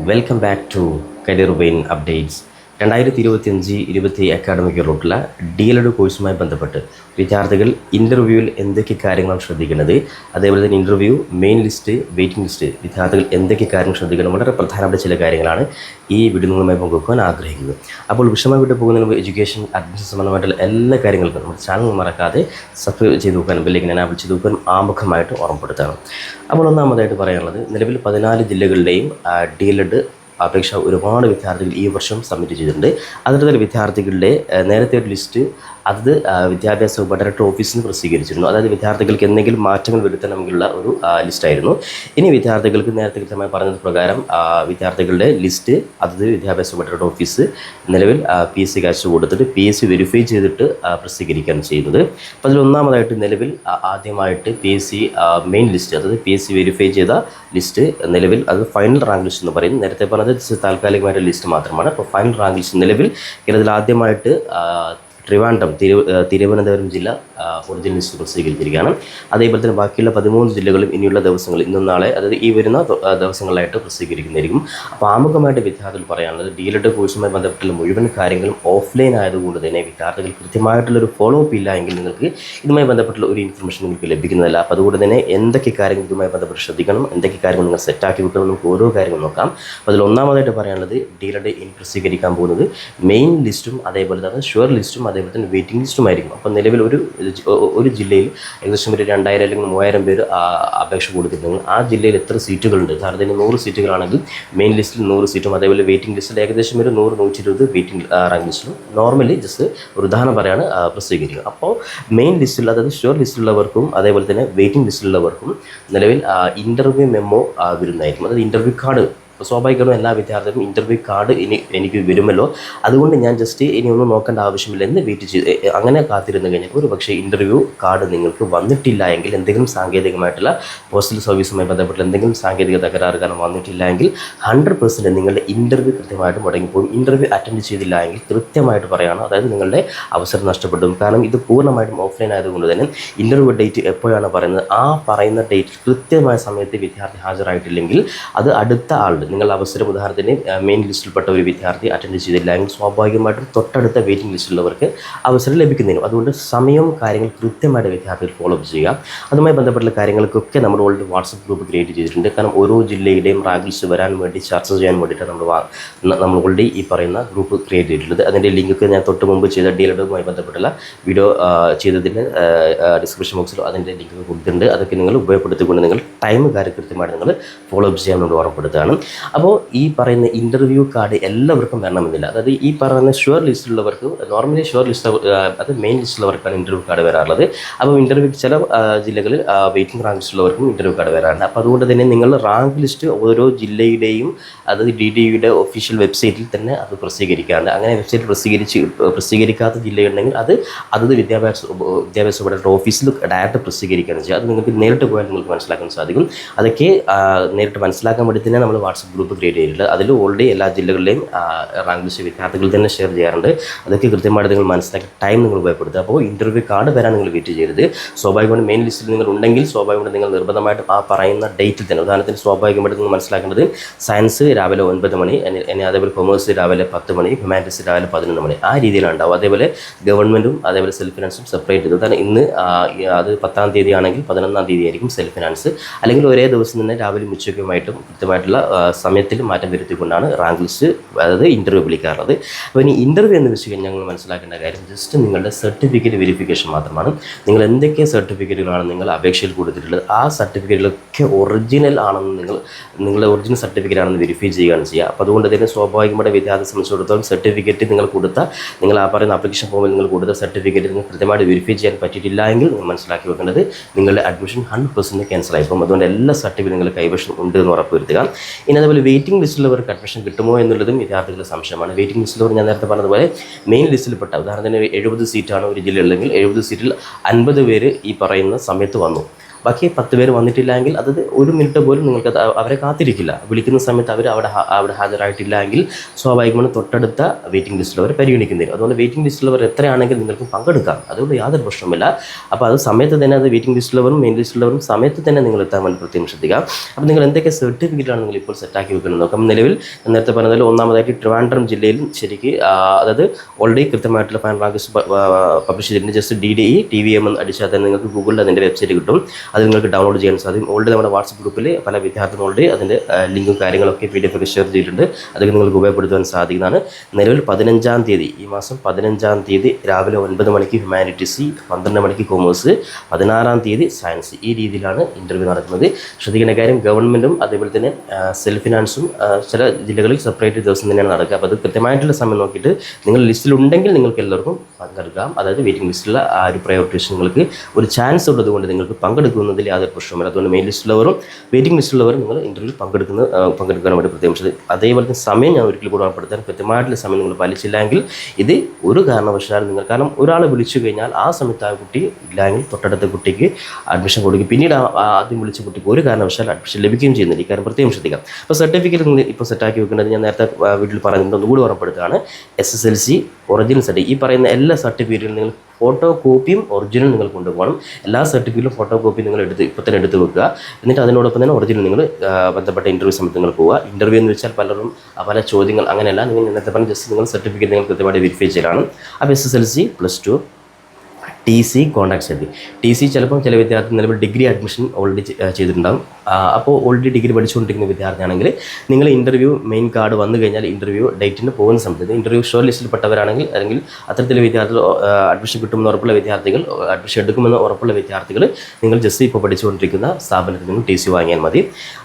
Welcome back to career vein updates രണ്ടായിരത്തി ഇരുപത്തി അഞ്ച് ഇരുപത്തി അക്കാഡമിക് റൂട്ടിലെ ഡി എൽ എഡ് കോഴ്സുമായി ബന്ധപ്പെട്ട് വിദ്യാർത്ഥികൾ ഇന്റർവ്യൂവിൽ എന്തൊക്കെ കാര്യങ്ങളാണ് ശ്രദ്ധിക്കേണ്ടത് അതേപോലെ തന്നെ interview main list waiting list വിദ്യാർത്ഥികൾ എന്തൊക്കെ കാര്യങ്ങൾ ശ്രദ്ധിക്കണം വളരെ പ്രധാനപ്പെട്ട ചില കാര്യങ്ങളാണ് ഈ വീഡിയോ നിങ്ങളുമായി പങ്കുവെക്കാൻ ആഗ്രഹിക്കുന്നത്. അപ്പോൾ വിഷമമായി വിട്ടു പോകുന്നതിന് എഡ്യൂക്കേഷൻ അഡ്മിഷൻ സംബന്ധമായിട്ടുള്ള എല്ലാ കാര്യങ്ങൾക്കും നമ്മുടെ ചാനൽ മറക്കാതെ സബ്സ്ക്രൈബ് ചെയ്ത് നോക്കാനും ബെല്ലേക്ക് ഞാൻ വിളിച്ച് നോക്കാനും ആമുഖമായിട്ട് ഓർമ്മപ്പെടുത്തണം. അപ്പോൾ ഒന്നാമതായിട്ട് പറയാനുള്ളത് നിലവിൽ പതിനാല് ജില്ലകളിലെയും ഡി എൽ എഡ് അപേക്ഷ ഒരുപാട് വിദ്യാർത്ഥികൾ ഈ വർഷം സബ്മിറ്റ് ചെയ്തിട്ടുണ്ട്. അതിന്റെ വിദ്യാർത്ഥികളുടെ നേരത്തെ ഒരു ലിസ്റ്റ് അത് വിദ്യാഭ്യാസ വകുപ്പ് ഡയറക്ടർ ഓഫീസിൽ പ്രസിദ്ധീകരിച്ചിരുന്നു. അതായത് വിദ്യാർത്ഥികൾക്ക് എന്തെങ്കിലും മാറ്റങ്ങൾ വരുത്തണമെങ്കിലുള്ള ഒരു ലിസ്റ്റായിരുന്നു ഇനി വിദ്യാർത്ഥികൾക്ക് നേരത്തെ കൃത്യമായി പറഞ്ഞത് പ്രകാരം വിദ്യാർത്ഥികളുടെ ലിസ്റ്റ് അതത് വിദ്യാഭ്യാസ വകുപ്പ് ഡയറക്ടർ ഓഫീസ് നിലവിൽ പി എസ് സി കാശ് കൊടുത്തിട്ട് പി എസ് സി വെരിഫൈ ചെയ്തിട്ട് പ്രസിദ്ധീകരിക്കുകയാണ് ചെയ്യുന്നത്. അപ്പോൾ അതിലൊന്നാമതായിട്ട് നിലവിൽ ആദ്യമായിട്ട് P S C main list അതായത് പി എസ് സി വെരിഫൈ ചെയ്ത ലിസ്റ്റ് നിലവിൽ അത് ഫൈനൽ റാങ്ക് ലിസ്റ്റ് എന്ന് പറയും. നേരത്തെ പറഞ്ഞത് താൽക്കാലികമായിട്ട് ലിസ്റ്റ് മാത്രമാണ്. അപ്പോൾ ഫൈനൽ റാങ്ക് ലിസ്റ്റ് നിലവിൽ കേരളത്തിൽ ആദ്യമായിട്ട് ട്രിവാൻഡ്രം തിരു തിരുവനന്തപുരം ജില്ല ഒറിജിനൽ ലിസ്റ്റ് പ്രസിദ്ധീകരിച്ചിരിക്കുകയാണ് അതേപോലെ തന്നെ ബാക്കിയുള്ള പതിമൂന്ന് ജില്ലകളും ഇനിയുള്ള ദിവസങ്ങൾ ഇന്നും നാളെ അതായത് ഈ വരുന്ന ദിവസങ്ങളിലായിട്ട് പ്രസിദ്ധീകരിക്കുന്നതായിരിക്കും. അപ്പോൾ ആമുഖമായിട്ട് വിദ്യാർത്ഥികൾ പറയാനുള്ളത് ഡി എൽഡ് കോഴ്സുമായി ബന്ധപ്പെട്ടുള്ള മുഴുവൻ കാര്യങ്ങളും ഓഫ്ലൈൻ ആയതുകൊണ്ട് തന്നെ വിദ്യാർത്ഥികൾ കൃത്യമായിട്ടുള്ളൊരു ഫോളോ അപ്പ് ഇല്ല എങ്കിൽ നിങ്ങൾക്ക് ഇതുമായി ബന്ധപ്പെട്ടുള്ള ഒരു ഇൻഫർമേഷൻ നിങ്ങൾക്ക് ലഭിക്കുന്നതല്ല. അപ്പോൾ അതുകൊണ്ട് തന്നെ എന്തൊക്കെ കാര്യങ്ങൾ ഇതുമായി ബന്ധപ്പെട്ട് ശ്രദ്ധിക്കണം എന്തൊക്കെ കാര്യങ്ങൾ നിങ്ങൾ സെറ്റാക്കി വെക്കണം നമുക്ക് ഓരോ കാര്യങ്ങൾ നോക്കാം. അപ്പോൾ അതിൽ ഒന്നാമതായിട്ട് പറയാനുള്ളത് ഡി എൽഡ് എഡ് ഇനി പ്രസിദ്ധീകരിക്കാൻ പോകുന്നത് മെയിൻ ലിസ്റ്റും അതേപോലെ തന്നെ ഷുവർ ലിസ്റ്റും അതേപോലെ തന്നെ വെയിറ്റിംഗ് ലിസ്റ്റും ആയിരിക്കും. അപ്പോൾ നിലവിൽ ഒരു ഒരു ജില്ലയിൽ ഏകദേശം ഒരു രണ്ടായിരം അല്ലെങ്കിൽ മൂവായിരം പേര് അപേക്ഷ കൊടുത്തിട്ടുണ്ട്. ആ ജില്ലയിൽ എത്ര സീറ്റുകളുണ്ട്? സാറിന് നൂറ് സീറ്റുകളാണെങ്കിൽ മെയിൻ ലിസ്റ്റിൽ നൂറ് സീറ്റും അതേപോലെ വെയിറ്റിംഗ് ലിസ്റ്റിൽ ഏകദേശം ഒരു നൂറ് നൂറ്റി ഇരുപത് വെയിറ്റിംഗ് റാങ്ക് ലിസ്റ്റിലും നോർമലി ജസ്റ്റ് ഒരു ഉദാഹരണം പറയാണ് പ്രസിദ്ധീകരിക്കുക. അപ്പോൾ മെയിൻ ലിസ്റ്റിൽ അതായത് ഷുവർ ലിസ്റ്റിലുള്ളവർക്കും അതേപോലെ തന്നെ വെയിറ്റിംഗ് ലിസ്റ്റിലുള്ളവർക്കും നിലവിൽ ഇന്റർവ്യൂ മെമ്മോ വരുന്നതായിരിക്കും അതായത് ഇന്റർവ്യൂ കാർഡ് സ്വാഭാവികമായും എല്ലാ വിദ്യാർത്ഥികളും ഇന്റർവ്യൂ കാർഡ് ഇനി എനിക്ക് വരുമല്ലോ. അതുകൊണ്ട് ഞാൻ ജസ്റ്റ് ഇനി ഒന്നും നോക്കേണ്ട ആവശ്യമില്ല. എന്ന് വെയിറ്റ് ചെയ്ത് അങ്ങനെ കാത്തിരുന്ന് കഴിഞ്ഞാൽ ഒരു പക്ഷേ ഇന്റർവ്യൂ കാർഡ് നിങ്ങൾക്ക് വന്നിട്ടില്ല എങ്കിൽ എന്തെങ്കിലും സാങ്കേതികമായിട്ടുള്ള പോസ്റ്റൽ സർവീസുമായി ബന്ധപ്പെട്ട എന്തെങ്കിലും സാങ്കേതിക തകരാറ് കാരണം വന്നിട്ടില്ല എങ്കിൽ ഹൺഡ്രഡ് പെർസെന്റ് നിങ്ങളുടെ ഇന്റർവ്യൂ കൃത്യമായിട്ട് മുടങ്ങിപ്പോകും. ഇന്റർവ്യൂ അറ്റൻഡ് ചെയ്തില്ല എങ്കിൽ കൃത്യമായിട്ട് പറയുകയാണ് അതായത് നിങ്ങളുടെ അവസരം നഷ്ടപ്പെടും. കാരണം ഇത് പൂർണമായിട്ടും ഓഫ്ലൈൻ ആയതുകൊണ്ട് തന്നെ ഇന്റർവ്യൂ ഡേറ്റ് എപ്പോഴാണ് പറയുന്നത്? ആ പറയുന്ന ഡേറ്റ് കൃത്യമായ സമയത്ത് വിദ്യാർത്ഥി ഹാജരായിട്ടില്ലെങ്കിൽ അത് അടുത്ത ആളുടെ നിങ്ങൾ അവസരം ഉദാഹരണത്തിന് മെയിൻ ലിസ്റ്റിൽപ്പെട്ട ഒരു വിദ്യാർത്ഥി അറ്റൻഡ് ചെയ്തില്ല എങ്കിൽ സ്വാഭാവികമായിട്ടും തൊട്ടടുത്ത വെയിറ്റിംഗ് ലിസ്റ്റിലുള്ളവർക്ക് അവസരം ലഭിക്കുന്നതിനും അതുകൊണ്ട് സമയവും കാര്യങ്ങൾ കൃത്യമായിട്ട് വിദ്യാർത്ഥികൾ ഫോളോ അപ്പ് ചെയ്യുക. അതുമായി ബന്ധപ്പെട്ട കാര്യങ്ങൾക്കൊക്കെ നമ്മൾ ഓൾറെഡി വാട്സപ്പ് ഗ്രൂപ്പ് ക്രിയേറ്റ് ചെയ്തിട്ടുണ്ട്. കാരണം ഓരോ ജില്ലയുടെയും റാങ്ക് ലിസ്റ്റ് വരാൻ വേണ്ടി ചർച്ച ചെയ്യാൻ വേണ്ടിയിട്ട് നമ്മൾ നമ്മൾ ഓൾറെഡി ഈ പറയുന്ന ഗ്രൂപ്പ് ക്രിയേറ്റ് ചെയ്തിട്ടുള്ളത്. അതിന്റെ ലിങ്കൊക്കെ ഞാൻ തൊട്ട് മുമ്പ് ചെയ്ത ഡി എൽഡുമായി ബന്ധപ്പെട്ടുള്ള വീഡിയോ ചെയ്തതിന്റെ ഡിസ്ക്രിപ്ഷൻ ബോക്സിൽ അതിന്റെ ലിങ്ക് കൊടുത്തിട്ടുണ്ട്. അതൊക്കെ നിങ്ങൾ ഉപയോഗപ്പെടുത്തിക്കൊണ്ട് നിങ്ങൾ ടൈം കാര്യം കൃത്യമായിട്ട് നിങ്ങൾ ഫോളോ അപ്പ് ചെയ്യാൻ വേണ്ടി ഓർമ്മപ്പെടുത്തുകയാണ്. അപ്പോൾ ഈ പറയുന്ന ഇന്റർവ്യൂ കാർഡ് എല്ലാവർക്കും വരണമെന്നില്ല. അതായത് ഈ പറയുന്ന ഷുവർ ലിസ്റ്റിലുള്ളവർക്ക് നോർമലി ഷുവർ ലിസ്റ്റ് അത് മെയിൻ ലിസ്റ്റിലുള്ളവർക്കാണ് ഇന്റർവ്യൂ കാർഡ് വരാറുള്ളത്. അപ്പോൾ ഇന്റർവ്യൂ ചില ജില്ലകളിൽ വെയിറ്റിംഗ് റാങ്ക് ലിസ്റ്റിലുള്ളവർക്കും ഇന്റർവ്യൂ കാർഡ് വരാറുണ്ട്. അപ്പോൾ അതുകൊണ്ട് തന്നെ നിങ്ങൾ റാങ്ക് ലിസ്റ്റ് ഓരോ ജില്ലയുടെയും അതായത് ഡി ഡി യുടെ ഒഫീഷ്യൽ വെബ്സൈറ്റിൽ തന്നെ അത് പ്രസിദ്ധീകരിക്കാറുണ്ട്. അങ്ങനെ വെബ്സൈറ്റ് പ്രസിദ്ധീകരിച്ച് പ്രസിദ്ധീകരിക്കാത്ത ജില്ലയുണ്ടെങ്കിൽ അത് അതത് വിദ്യാഭ്യാസ വിദ്യാഭ്യാസ ഉപയുടെ ഓഫീസിൽ ഡയറക്റ്റ് പ്രസിദ്ധീകരിക്കുകയാണ് ചെയ്യുക. അത് നിങ്ങൾക്ക് നേരിട്ട് പോയാൽ നിങ്ങൾക്ക് മനസ്സിലാക്കാൻ സാധിക്കും. അതൊക്കെ നേരിട്ട് മനസ്സിലാക്കാൻ വേണ്ടി തന്നെ നമ്മൾ വാട്സപ്പ് ഗ്രൂപ്പ് ക്രിയേറ്റ് ചെയ്തിട്ടുണ്ട്. അതിൽ ഓൾറെഡി എല്ലാ ജില്ലകളിലെയും റാങ്ക് ലിസ്റ്റ് വിദ്യാർത്ഥികൾ തന്നെ ഷെയർ ചെയ്യാറുണ്ട്. അതൊക്കെ കൃത്യമായിട്ട് നിങ്ങൾ മനസ്സിലാക്കി ടൈം നിങ്ങൾ ഉപയോഗപ്പെടുത്തുക. അപ്പോൾ ഇന്റർവ്യൂ കാർഡ് വരാൻ നിങ്ങൾ വെയിറ്റ് ചെയ്യരുത്. സ്വാഭാവികമായിട്ട് മെയിൻ ലിസ്റ്റിൽ നിങ്ങൾ ഉണ്ടെങ്കിൽ സ്വാഭാവികമായിട്ട് നിങ്ങൾ നിർബന്ധമായിട്ട് ആ പറയുന്ന ഡേറ്റിൽ തന്നെ ഉദാഹരണത്തിന് സ്വാഭാവികമായിട്ട് നിങ്ങൾ മനസ്സിലാക്കേണ്ടത് സയൻസ് രാവിലെ ഒൻപത് മണി ഇനി അതേപോലെ കൊമേഴ്സ് രാവിലെ പത്ത് മണി ഹ്യൂമാനിറ്റീസ് രാവിലെ പതിനൊന്ന് മണി ആ രീതിയിലാണ് ഉണ്ടാവും അതേപോലെ ഗവൺമെന്റും അതേപോലെ സെൽഫ് ഫിനാൻസും സെപ്പറേറ്റ് ചെയ്തു കാരണം ഇന്ന് അത് പത്താം തീയതി ആണെങ്കിൽ പതിനൊന്നാം തീയതി ആയിരിക്കും സെൽഫ് ഫിനാൻസ് അല്ലെങ്കിൽ ഒരേ ദിവസം തന്നെ രാവിലെ ഉച്ചയ്ക്കുമായിട്ടും കൃത്യമായിട്ടുള്ള സമയത്തിൽ മാറ്റം വരുത്തിക്കൊണ്ടാണ് റാങ്ക് ലിസ്റ്റ് അതായത് ഇന്റർവ്യൂ വിളിക്കാറുള്ളത്. അപ്പോൾ ഇനി ഇന്റർവ്യൂ എന്ന് വെച്ച് കഴിഞ്ഞാൽ ഞങ്ങൾ മനസ്സിലാക്കേണ്ട കാര്യം ജസ്റ്റ് നിങ്ങളുടെ സർട്ടിഫിക്കറ്റ് വെരിഫിക്കേഷൻ മാത്രമാണ്. നിങ്ങൾ എന്തൊക്കെ സർട്ടിഫിക്കറ്റുകളാണ് നിങ്ങൾ അപേക്ഷയിൽ കൊടുത്തിട്ടുള്ളത്? ആ സർട്ടിഫിക്കറ്റുകളൊക്കെ ഒറിജിനൽ ആണെന്ന് നിങ്ങൾ നിങ്ങളുടെ ഒറിജിനൽ സർട്ടിഫിക്കറ്റ് ആണെന്ന് വെരിഫൈ ചെയ്യുകയാണ് ചെയ്യുക. അപ്പോൾ അതുകൊണ്ട് തന്നെ സ്വാഭാവികമായിട്ട് വിദ്യാർത്ഥി സംബന്ധിച്ചിടത്തോളം സർട്ടിഫിക്കറ്റ് നിങ്ങൾ കൊടുത്ത നിങ്ങൾ ആ പറയുന്ന അപ്ലിക്കേഷൻ ഫോമിൽ നിങ്ങൾ കൊടുത്ത സർട്ടിഫിക്കറ്റ് നിങ്ങൾ കൃത്യമായിട്ട് വെരിഫൈ ചെയ്യാൻ പറ്റിയിട്ടില്ല എങ്കിൽ മനസ്സിലാക്കി വെക്കേണ്ടത് നിങ്ങളുടെ അഡ്മിഷൻ ഹൺഡ്രഡ് പെർസെന്റ് ക്യാൻസൽ ആയിപ്പോൾ അതുകൊണ്ട് എല്ലാ സർട്ടിഫിക്കറ്റ് നിങ്ങൾ കൈവശം ഉണ്ട് എന്ന് ഉറപ്പ് വരുത്തുക. ഇനി അതുപോലെ വെയിറ്റിംഗ് ലിസ്റ്റിലുള്ളവർക്ക് അഡ്മിഷൻ കിട്ടുമോ എന്നുള്ളതും വിദ്യാർത്ഥികളുടെ സംശയമാണ്. വെയിറ്റിംഗ് ലിസ്റ്റിലുള്ളവർ ഞാൻ നേരത്തെ പറഞ്ഞതുപോലെ മെയിൻ ലിസ്റ്റിൽപ്പെട്ട ഉദാഹരണത്തിന് എഴുപത് സീറ്റാണ് ഒരു ജില്ലയുള്ളതെങ്കിൽ എഴുപത് സീറ്റിൽ അൻപത് പേര് ഈ പറയുന്ന സമയത്ത് വന്നു. ബാക്കി പത്ത് പേര് വന്നിട്ടില്ലെങ്കിൽ അത് ഒരു മിനിറ്റ് പോലും നിങ്ങൾക്ക് അവരെ കാത്തിരിക്കില്ല. വിളിക്കുന്ന സമയത്ത് അവർ അവിടെ അവിടെ ഹാജരായിട്ടില്ല എങ്കിൽ സ്വാഭാവികമായും തൊട്ടടുത്ത വെയിറ്റിംഗ് ലിസ്റ്റിലുള്ളവർ പരിഗണിക്കുന്നില്ല അതുകൊണ്ട് വെയിറ്റിംഗ് ലിസ്റ്റിലുള്ളവർ എത്രയാണെങ്കിൽ നിങ്ങൾക്കും പങ്കെടുക്കാം. അതുകൊണ്ട് യാതൊരു പ്രശ്നമില്ല അപ്പോൾ അത് സമയത്ത് തന്നെ അത് വെയിറ്റിംഗ് ലിസ്റ്റിലുള്ളവരും മെയിൻ ലിസ്റ്റിലുള്ളവരും സമയത്ത് തന്നെ നിങ്ങൾ എത്താൻ വേണ്ടി പ്രത്യേകം ശ്രദ്ധിക്കുക. അപ്പോൾ നിങ്ങൾ എന്തൊക്കെ സർട്ടിഫിക്കറ്റാണ് നിങ്ങൾ ഇപ്പോൾ സെറ്റാക്കി വെക്കുന്നത് നോക്കാം. നിലവിൽ നേരത്തെ പറഞ്ഞതിൽ ഒന്നാമതായിട്ട് ട്രിവാൻഡ്രം ജില്ലയിൽ ശരിക്ക് അതായത് ഓൾറെഡി കൃത്യമായിട്ടുള്ള ഫൈൻ റാങ്ക് പബ്ലിഷ് ചെയ്തിട്ടുണ്ട്. Just D D E T V M എന്ന് അടിച്ചാൽ തന്നെ നിങ്ങൾക്ക് ഗൂഗിളിൽ അതിന്റെ വെബ്സൈറ്റ് കിട്ടും. അത് നിങ്ങൾക്ക് ഡൗൺലോഡ് ചെയ്യാൻ സാധിക്കും. ഓൾറെഡി നമ്മുടെ വാട്സപ്പ് ഗ്രൂപ്പിൽ പല വിദ്യാർത്ഥികൾ ഓൾറെഡി അതിന്റെ ലിങ്കും കാര്യങ്ങളൊക്കെ പി ഡി എഫ് ഒക്കെ ഷെയർ ചെയ്തിട്ടുണ്ട്. അതൊക്കെ നിങ്ങൾക്ക് ഉപയോഗപ്പെടുത്താൻ സാധിക്കുന്നതാണ്. നിലവിൽ പതിനഞ്ചാം തീയതി ഈ മാസം പതിനഞ്ചാം തീയതി രാവിലെ ഒൻപത് മണിക്ക് ഹ്യൂമാനിറ്റീസ് പന്ത്രണ്ട് മണിക്ക് കോമേഴ്സ് പതിനാറാം തീയതി സയൻസ് ഈ രീതിയിലാണ് ഇന്റർവ്യൂ നടക്കുന്നത്. ശ്രദ്ധിക്കേണ്ട കാര്യം ഗവൺമെന്റും അതേപോലെ തന്നെ സെൽഫ് ഫിനാൻസും ചില ജില്ലകളിൽ സെപ്പറേറ്റ് ദിവസം തന്നെയാണ് നടക്കുക. അപ്പോൾ അത് കൃത്യമായിട്ടുള്ള സമയം നോക്കിയിട്ട് നിങ്ങൾ ലിസ്റ്റിലുണ്ടെങ്കിൽ നിങ്ങൾക്ക് എല്ലാവർക്കും പങ്കെടുക്കാം. അതായത് വെയിറ്റിംഗ് ലിസ്റ്റിലുള്ള ആ ഒരു പ്രയോറിറ്റേഷൻ നിങ്ങൾക്ക് ഒരു ചാൻസ് ഉള്ളത് കൊണ്ട് നിങ്ങൾക്ക് പങ്കെടുക്കുന്നതിൽ യാതൊരു പ്രശ്നമില്ല അതുകൊണ്ട് മെയിൻ ലിസ്റ്റിലുള്ളവരും വെയിറ്റിംഗ് ലിസ്റ്റിലുള്ളവരും നിങ്ങൾ ഇന്റർവ്യൂ പങ്കെടുക്കുന്ന പങ്കെടുക്കാൻ വേണ്ടി പ്രത്യേകിച്ചത് അതേപോലെ തന്നെ സമയം ഞാൻ ഒരിക്കലും കൂടെ ഉൾപ്പെടുത്താൻ കൃത്യമായിട്ടുള്ള സമയം നിങ്ങൾ പാലിച്ചില്ലെങ്കിൽ ഇത് ഒരു കാരണവശാലും നിങ്ങൾ കാരണം ഒരാളെ വിളിച്ചു കഴിഞ്ഞാൽ ആ സമയത്ത് ആ കുട്ടി ഇല്ലെങ്കിൽ തൊട്ടടുത്ത കുട്ടിക്ക് അഡ്മിഷൻ കൊടുക്കും പിന്നീട് ആദ്യം വിളിച്ച കുട്ടിക്ക് ഒരു കാരണവശാലും അഡ്മിഷൻ ലഭിക്കുകയും ചെയ്യുന്നില്ല. ഈ കാര്യം പ്രത്യേകം ശ്രദ്ധിക്കാം. അപ്പോൾ സർട്ടിഫിക്കറ്റ് നിങ്ങൾ ഇപ്പോൾ സെറ്റാക്കി വെക്കേണ്ടത് ഞാൻ നേരത്തെ വീട്ടിൽ പറഞ്ഞിട്ടുണ്ട്. ഒന്നുകൂടി ഓർമ്മപ്പെടുത്തുകയാണ്. S S L C original certificate ഈ പറയുന്ന എല്ലാ സർട്ടിഫിക്കറ്റുകളും നിങ്ങൾ ഫോട്ടോ കോപ്പിയും ഒറിജിനൽ നിങ്ങൾ കൊണ്ടുപോകണം. എല്ലാ സർട്ടിഫിക്കറ്റിലും ഫോട്ടോ കോപ്പി നിങ്ങൾ എടുത്ത് ഇപ്പോൾ തന്നെ എടുത്ത് വെക്കുക. എന്നിട്ട് അതിനോടൊപ്പം തന്നെ ഒറിജിനൽ നിങ്ങൾ ബന്ധപ്പെട്ട ഇന്റർവ്യൂ സമയത്ത് നിങ്ങൾ പോവുക. ഇന്റർവ്യൂ എന്ന് വെച്ചാൽ പലരും പല ചോദ്യങ്ങൾ അങ്ങനെയല്ല. നിങ്ങൾ നേരത്തെ പറഞ്ഞ ജസ്റ്റ് നിങ്ങൾ സർട്ടിഫിക്കറ്റ് നിങ്ങൾ കൃത്യമായിട്ട് വെരിഫൈ ചെയ്യലാണ്. അപ്പോൾ S S L C plus two T C contact ചെയ്ത് ടി സി ചിലപ്പോൾ ചില വിദ്യാർത്ഥി നിലവിൽ ഡിഗ്രി അഡ്മിഷൻ ഓൾറെഡി ചെയ്തിട്ടുണ്ടാകും അപ്പോൾ ഓൾറെഡി ഡിഗ്രി പഠിച്ചുകൊണ്ടിരിക്കുന്ന വിദ്യാർത്ഥിയാണെങ്കിൽ നിങ്ങൾ ഇന്റർവ്യൂ മെയിൻ കാർഡ് വന്നു കഴിഞ്ഞാൽ ഇന്റർവ്യൂ ഡേറ്റിന് പോകുന്ന സമയത്ത് ഇന്റർവ്യൂ ഷോർട്ട് ലിസ്റ്റിൽപ്പെട്ടവരാണെങ്കിൽ അല്ലെങ്കിൽ അത്തരത്തിലെ വിദ്യാർത്ഥികൾ അഡ്മിഷൻ കിട്ടുമെന്ന് ഉറപ്പുള്ള വിദ്യാർത്ഥികൾ അഡ്മിഷൻ എടുക്കുമെന്ന് ഉറപ്പുള്ള വിദ്യാർത്ഥികൾ നിങ്ങൾ ജസ്റ്റ് ഇപ്പോൾ പഠിച്ചുകൊണ്ടിരിക്കുന്ന സ്ഥാപനത്തിൽ നിന്ന് ടി സി വാങ്ങിയാൽ മതി.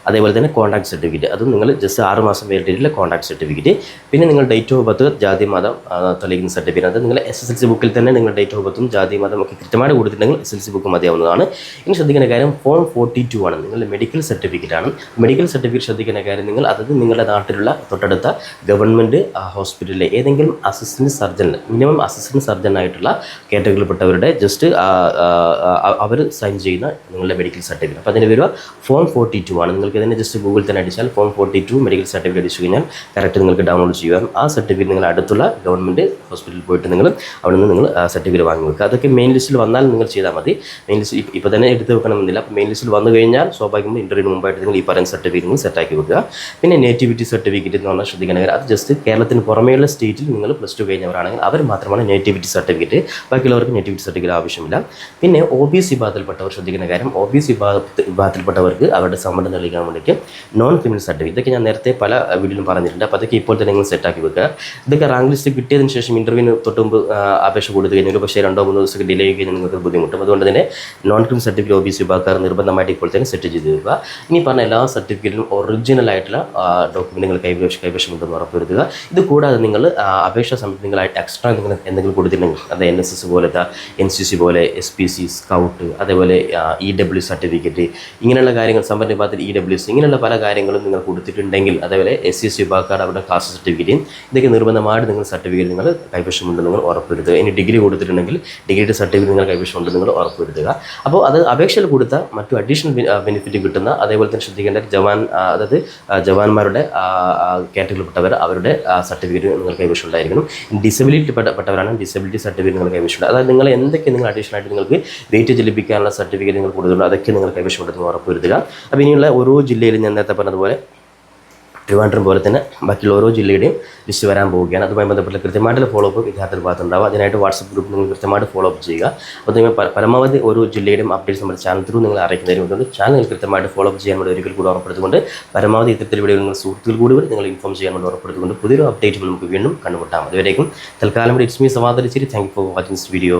അതേപോലെ തന്നെ കോൺടാക്ട് സർട്ടിഫിക്കറ്റ് അതും നിങ്ങൾ ജസ്റ്റ് ആറ് മാസം വേണ്ടിയിട്ടുള്ള കോൺടാക്ട് സർട്ടിഫിക്കറ്റ് പിന്നെ നിങ്ങൾ ഡേറ്റ് ഓഫ് ബർത്ത് ജാതി മതം തെളിയിക്കുന്ന സർട്ടിഫിക്കറ്റ് അത് നിങ്ങൾ എസ് എസ് എൽ സി ബുക്കിൽ തന്നെ നിങ്ങൾ ഡേറ്റ് ഓഫ് ബർത്തും ജാതി മതം ഒക്കെ കൃത്യമായിട്ട് കൊടുത്തിട്ടുണ്ടെങ്കിൽ എസ് എൽ സി ബുക്ക് മതിയാവുന്നതാണ്. ഇനി ശ്രദ്ധിക്കേണ്ട കാര്യം ഫോം ഫോർട്ടി ടു ആണ്. നിങ്ങളുടെ മെഡിക്കൽ സർട്ടിഫിക്കറ്റ് ആണ്. മെഡിക്കൽ സർട്ടിഫിക്കറ്റ് ശ്രദ്ധിക്കേണ്ട കാര്യം നിങ്ങൾ അതത് നിങ്ങളുടെ നാട്ടിലുള്ള തൊട്ടടുത്ത ഗവൺമെന്റ് ഹോസ്പിറ്റലിലെ ഏതെങ്കിലും assistant surgeon minimum assistant surgeon ആയിട്ടുള്ള കാറ്റഗറിയിൽപ്പെട്ടവരുടെ ജസ്റ്റ് അവർ സൈൻ ചെയ്യുന്ന നിങ്ങളുടെ മെഡിക്കൽ സർട്ടിഫിക്കറ്റ് അപ്പോൾ അതിന് വരിക ഫോം ഫോർട്ടി ടു ആണ്. നിങ്ങൾക്ക് ഇതിനെ ജസ്റ്റ് ഗൂഗിൾ തന്നെ അടിച്ചാൽ form forty two medical certificate അടിച്ചു കഴിഞ്ഞാൽ കറക്റ്റ് നിങ്ങൾക്ക് ഡൗൺലോഡ് ചെയ്യാം. ആ സർട്ടിഫിക്കറ്റ് നിങ്ങൾ അടുത്തുള്ള ഗവൺമെന്റ് ഹോസ്പിറ്റലിൽ പോയിട്ട് നിങ്ങൾ അവിടെ നിന്ന് നിങ്ങൾ സർട്ടിഫിക്കറ്റ് വാങ്ങി വെക്കുക. അതൊക്കെ മെയിൻ ലിസ്റ്റിൽ വന്നാൽ നിങ്ങൾ ചെയ്താൽ മതി. മെയിൻ ലിസ്റ്റ് ഇപ്പോൾ തന്നെ എടുത്ത് വെക്കണമെന്നില്ല. അപ്പോൾ മെയിൻ ലിസ്റ്റിൽ വന്നു കഴിഞ്ഞാൽ സ്വാഭാവികം ഇന്റർവ്യൂവിന് മുമ്പായിട്ട് നിങ്ങൾ ഈ പറയുന്ന സർട്ടിഫിക്കറ്റ് സെറ്റാക്കി വെക്കുക. പിന്നെ നേറ്റിവിറ്റി സർട്ടിഫിക്കറ്റ് എന്ന് പറഞ്ഞാൽ ശ്രദ്ധിക്കണമെങ്കിൽ അത് ജസ്റ്റ് കേരളത്തിന് പുറമേയുള്ള സ്റ്റേറ്റിൽ നിങ്ങൾ പ്ലസ് ടു കഴിഞ്ഞവരാണെങ്കിൽ അവർ മാത്രമാണ് നേറ്റിവിറ്റി സർട്ടിഫിക്കറ്റ് ബാക്കിയുള്ളവർക്ക് നേറ്റിവിറ്റി സർട്ടിഫിക്കറ്റ് ആവശ്യമില്ല. പിന്നെ ഒ ബി സി വിഭാഗത്തിൽപ്പെട്ടവർ ശ്രദ്ധിക്കുന്ന കാര്യം ഒ ബി സി വിഭാഗത്തിൽപ്പെട്ടവർക്ക് അവരുടെ സമ്മതം തെളിയിക്കാൻ വേണ്ടിയിട്ട് നോൺ ക്രിമിനൽ സർട്ടിഫിക്കറ്റ് ഇതൊക്കെ ഞാൻ നേരത്തെ പല വീഡിയോയിലും പറഞ്ഞിട്ടുണ്ട്. അപ്പോൾ അതൊക്കെ ഇപ്പോൾ തന്നെ നിങ്ങൾ സെറ്റാക്കി വെക്കുക. ഇതൊക്കെ റാങ്ക് ലിസ്റ്റ് കിട്ടിയതിന് ശേഷം ഇന്റർവ്യൂവിന് തൊട്ട് മുമ്പ് അപേക്ഷ കൊടുത്തു കഴിഞ്ഞാൽ പക്ഷേ രണ്ടോ മൂന്നോ ദിവസം ഡിലേ ചെയ്യുക നിങ്ങൾക്ക് ബുദ്ധിമുട്ടും. അതുകൊണ്ട് തന്നെ നോൺ ക്രിമിനൽ സർട്ടിഫിക്കറ്റ് ഓഫീസ് വിഭാഗക്കാർ നിർബന്ധമായിട്ട് ഇപ്പോൾ തന്നെ സെറ്റ് ചെയ്ത് വെക്കുക ഇനി പറഞ്ഞ എല്ലാ സർട്ടിഫിക്കറ്റിലും ഒറിജിനൽ ആയിട്ടുള്ള ഡോക്യുമെന്റ് നിങ്ങൾ കൈവശ കൈവശമുണ്ടെന്ന് ഉറപ്പുവരുത്തുക. ഇത് കൂടാതെ നിങ്ങൾ അപേക്ഷ സമയത്ത് നിങ്ങളായിട്ട് എക്സ്ട്രാ നിങ്ങൾ എന്തെങ്കിലും കൊടുത്തിട്ടുണ്ടെങ്കിൽ അത് എൻ എസ് എസ് പോലത്തെ എൻ സി സി പോലെ എസ് പി സി സ്കൗട്ട് അതേപോലെ ഇ ഡബ്ല്യു സർട്ടിഫിക്കറ്റ് ഇങ്ങനെയുള്ള കാര്യങ്ങൾ സമ്പന്ന വിഭാഗത്തിൽ ഇ ഡബ്ല്യു എസ് ഇങ്ങനെയുള്ള പല കാര്യങ്ങളും നിങ്ങൾ കൊടുത്തിട്ടുണ്ടെങ്കിൽ അതേപോലെ എസ് സി എസ് വിഭാഗക്കാർ അവരുടെ കാസ്റ്റ് സർട്ടിഫിക്കറ്റും ഇതൊക്കെ നിർബന്ധമായിട്ട് നിങ്ങൾ സർട്ടിഫിക്കറ്റ് നിങ്ങൾ കൈവശമുണ്ടെന്ന് നിങ്ങൾ ഉറപ്പുവരുത്തുക. ഇനി ഡിഗ്രി കൊടുത്തിട്ടുണ്ടെങ്കിൽ ഡിഗ്രിയുടെ സർട്ടിഫിക്കറ്റ് നിങ്ങൾ കൈവശമുണ്ട് നിങ്ങൾ ഉറപ്പുവരുത്തുക. അപ്പോൾ അത് അപേക്ഷയിൽ കൊടുത്ത മറ്റു അഡീഷണൽ ബെനിഫിറ്റ് കിട്ടുന്ന അതേപോലെ തന്നെ ശ്രദ്ധിക്കേണ്ട ജവാൻ അതായത് ജവാന്മാരുടെ കാറ്റഗറിയിൽപ്പെട്ടവർ അവരുടെ സർട്ടിഫിക്കറ്റ് നിങ്ങൾ കൈവശം ഉണ്ടായിരിക്കണം ഡിസബിലിറ്റി പെട്ടവരാണ് ഡിസബിലിറ്റി സർട്ടിഫിക്കറ്റ് നിങ്ങൾ കൈവശമുണ്ട്. അതായത് നിങ്ങൾ എന്തൊക്കെ നിങ്ങൾ അഡീഷണൽ ആയിട്ട് നിങ്ങൾക്ക് വെയിറ്റ് ജലിപ്പിക്കാനുള്ള സർട്ടിഫിക്കറ്റ് നിങ്ങൾ കൊടുത്തിട്ടുണ്ട് അതൊക്കെ നിങ്ങൾ കൈവശമുണ്ടെന്ന് ഉറപ്പുവരുത്തുക. അപ്പോൾ ഇനിയുള്ള ഓരോ ജില്ലയിലും ഞാൻ നേരത്തെ പറഞ്ഞതുപോലെ ട്രിവാൻഡ്രം പോലെ തന്നെ ബാക്കിയുള്ള ഓരോ ജില്ലയുടെയും ലിസ്റ്റ് വരാൻ പോവുകയാണ്. അതുമായി ബന്ധപ്പെട്ട കൃത്യമായിട്ടുള്ള ഫോളോ അപ്പ് വിദ്യാർത്ഥികളുടെ ഭാഗത്തുണ്ടാവും. അതിനായിട്ട് വാട്സപ്പ് ഗ്രൂപ്പ് നിങ്ങൾ കൃത്യമായിട്ട് ഫോളോ അപ്പ് ചെയ്യുക. അപ്പോൾ നിങ്ങൾ പരമാവധി ഓരോ ജില്ലയുടെയും അപ്ഡേറ്റ്സ് നമ്മുടെ ചാനൽ ത്രൂ നിങ്ങൾ അറിയിക്കുന്നതിന് ചാനൽ കൃത്യമായിട്ട് ഫോളോ അപ്പ് ചെയ്യാൻ വേണ്ടി ഒരിക്കൽ കൂടി ഉറപ്പെടുത്തുകൊണ്ട് പരമാവധി ഇത്തരത്തിൽ വീഡിയോ നിങ്ങൾ സുഹൃത്തുക്കൾ കൂടി നിങ്ങൾ ഇൻഫോം ചെയ്യാൻ വേണ്ടി ഉറപ്പെടുത്തുകൊണ്ട് പുതിയൊരു അപ്ഡേറ്റുകൾ നമുക്ക് വീണ്ടും കണ്ടുമുട്ടാം. അതുവരേക്കും തൽക്കാലം it's me സമാധാനിച്ചിരി thank for watching this video